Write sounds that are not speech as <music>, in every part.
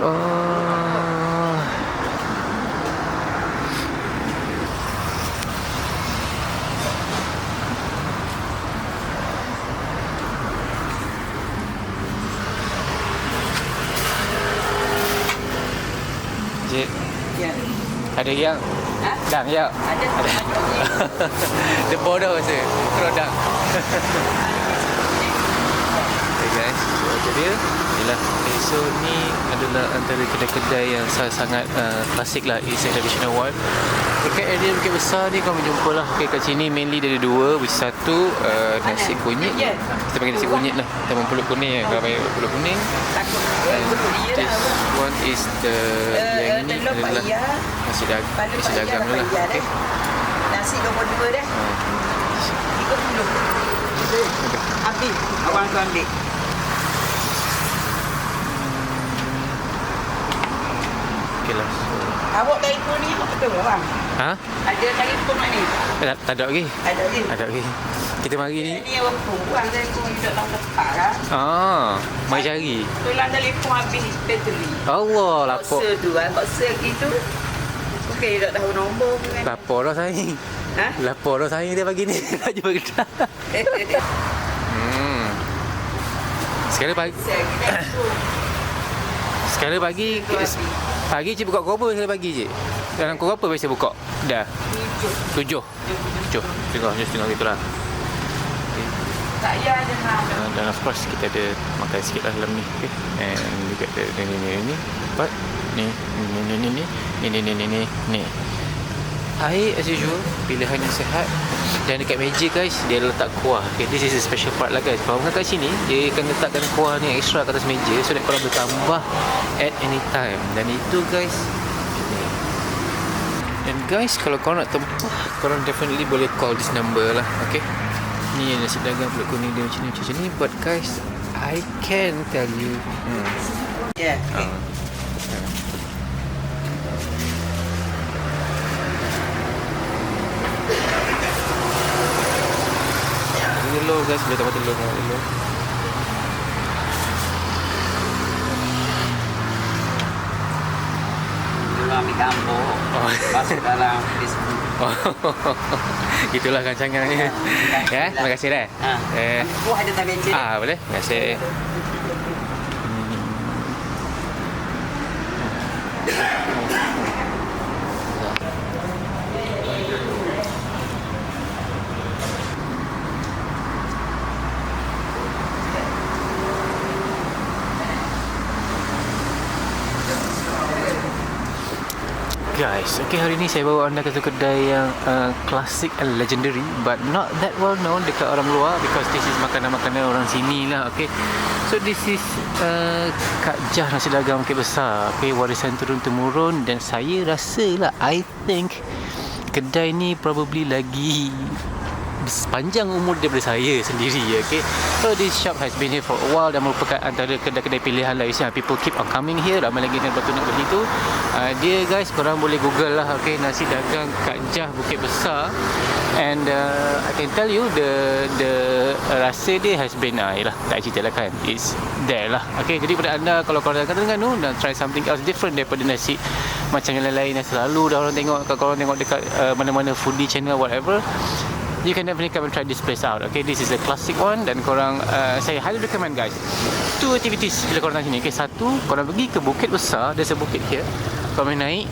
Oh. Cik, Ya. ada yang Ha? dang ya. Ada Ada. <laughs> Dia bodoh saya. Produk. Okay guys, so itu dia. Inilah. Okay, so ni adalah antara kedai-kedai yang sangat, sangat uh, klasik lah East Traditional One. Dekat area Bukit Besar ni kau jumpa lah. Okay, kat sini mainly dari dua. Which satu uh, nasi kunyit. Kita panggil nasi kunyit lah. Kita mahu pulut kuning kan. Kalau panggil pulut kuning. And dia this lah. one is the Eh, yang Pak adalah nasi dagang. Pada Nasi dagang dulu lah. Okay. Nasi 22 dah. Ah. 30. Habis. Abang tu ambil. So, Awak telefon ni apa betul abang? ha? Ada telefon mak ni? Eh, tak, tak ada lagi. Ada lagi. Ada lagi. Kita mari ni. Ni orang perempuan telefon duduk dalam lepak kan. Ah, mai cari. Tulang telefon habis bateri. Allah lapor. Boxer tu kan. Boxer gitu. Okey, tak tahu nombor pun kan. Lapor dah saing. Ha? Lapor dah saing dia pagi ni. Nak jumpa kita. Hmm. Sekarang pagi. Saya kita telefon. Sekarang pagi. Pagi cik buka kobor sampai pagi cik. Dalam kau apa biasa buka? Dah. Tujuh. Tujuh. Tujuh. Tengah tengah gitulah. Okay. Tak payah je Dan of course kita ada makan sikit lah dalam ni. Okay. And juga ada ni ni ni ni. Empat. Ni ni ni ni ni ni ni ni ni ni ni air as usual pilihan yang sihat dan dekat meja guys dia letak kuah okay, this is a special part lah guys kalau kat sini dia akan letakkan kuah ni extra kat atas meja so that korang boleh tambah at any time dan itu guys And guys, kalau korang nak tempah, korang definitely boleh call this number lah, okay? Ni nasi dagang pulut kuning dia macam ni, macam ni. But guys, I can tell you. Hmm. Ya. Uh, telur guys, boleh tambah telur, tambah telur. Ambil gambar. Oh. Masuk dalam Facebook. <laughs> Itulah rancangannya. Ya, terima kasih dah. Ha. Eh, Buah ada tak becek. ah, boleh? Terima kasih. <coughs> Guys, okay hari ni saya bawa anda ke satu kedai yang uh, classic and legendary but not that well known dekat orang luar because this is makanan-makanan orang sini lah, okay. So this is uh, Kak Jah nasi dagang Bukit Besar, okay, warisan turun temurun dan saya rasa lah, I think kedai ni probably lagi sepanjang umur daripada saya sendiri okay. So this shop has been here for a while dan merupakan antara kedai-kedai pilihan lah Isinya people keep on coming here ramai lagi yang betul nak beli tu uh, dia guys korang boleh google lah okay. nasi dagang Kak Jah Bukit Besar and uh, I can tell you the the rasa dia has been uh, yelah tak cerita lah kan it's there lah okay. jadi pada anda kalau korang datang Terengganu dan try something else different daripada nasi macam yang lain-lain yang selalu dah orang tengok kalau korang tengok dekat uh, mana-mana foodie channel whatever you can definitely come and try this place out. Okay, this is a classic one dan korang uh, saya highly recommend guys. Two activities bila korang datang sini. Okay, satu korang pergi ke Bukit Besar. There's a bukit here. Korang naik.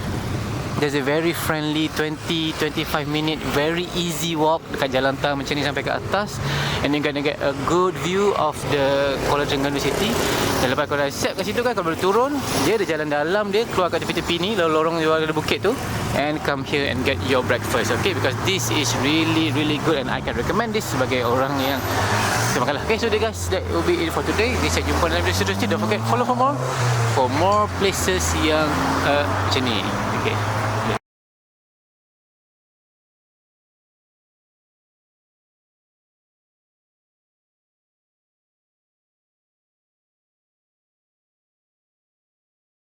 There's a very friendly 20-25 minute very easy walk dekat jalan tang macam ni sampai ke atas. And you're gonna get a good view of the Kuala Terengganu City. Dan lepas kau dah siap kat situ kan kau boleh turun dia ada jalan dalam dia keluar kat tepi-tepi ni lorong yang ada bukit tu and come here and get your breakfast okay? Because this is really really good and I can recommend this sebagai orang yang kita makanlah okay so there guys that will be it for today. This saya jumpa dalam video seterusnya. Don't forget follow for more for more places yang uh, macam ni